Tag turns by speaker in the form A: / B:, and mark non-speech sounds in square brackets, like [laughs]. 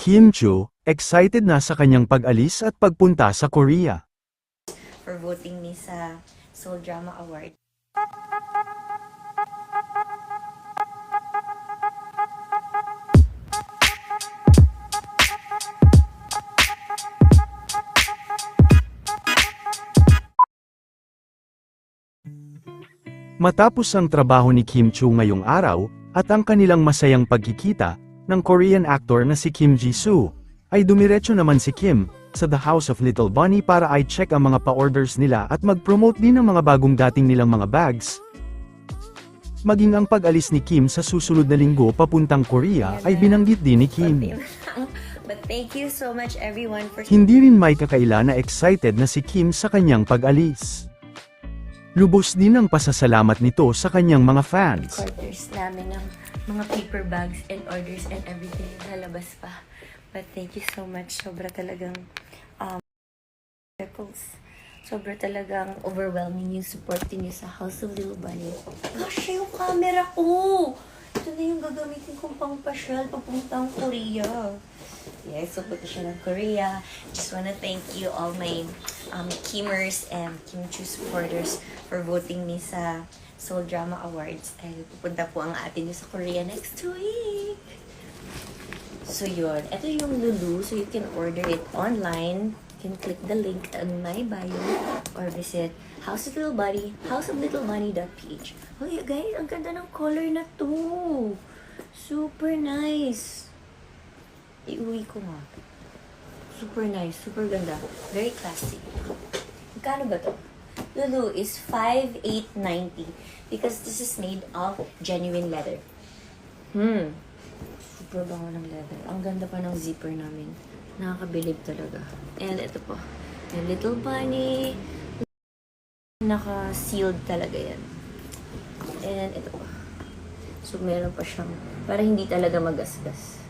A: Kim Joo, excited na sa kanyang pag-alis at pagpunta sa Korea.
B: for voting me sa Soul Drama Award.
A: Matapos ang trabaho ni Kim Joo ngayong araw, at ang kanilang masayang pagkikita, ng Korean actor na si Kim Ji-soo, ay dumiretso naman si Kim, sa The House of Little Bunny para i-check ang mga pa-orders nila at mag-promote din ng mga bagong dating nilang mga bags. Maging ang pag-alis ni Kim sa susunod na linggo papuntang Korea ay binanggit din ni Kim. [laughs]
B: But thank you so much everyone for
A: Hindi rin may kakaila na excited na si Kim sa kanyang pag-alis. Lubos din ang pasasalamat nito sa kanyang mga fans.
B: orders namin ng mga paper bags and orders and everything lalabas pa. But thank you so much. Sobra talagang um, Pickles. Sobra talagang overwhelming yung support niyo sa House of Little Bunny. Gosh, yung camera ko! Ito na yung gagamitin kong pangpasyal papuntang Korea. Yes, so punta siya ng Korea. Just wanna thank you all my um, Kimers and Kim Chu supporters for voting me sa Soul Drama Awards. Ay, pupunta po ang niyo sa Korea next week. So yun, ito yung Lulu. So you can order it online. Can click the link on my bio or visit House of Little Bunny, houseoflittlebunny.ph. Oh yeah, guys, ang ganda ng color na to. Super nice. Iuwi ko nga. Super nice, super ganda. Very classy. Magkano ba to? Lulu is 5,890 because this is made of genuine leather. Hmm. Super bango ng leather. Ang ganda pa ng zipper namin. Nakakabilib talaga. And ito po. Yung little bunny. Naka-sealed talaga yan. And ito po. So, meron pa siyang, para hindi talaga magasgas.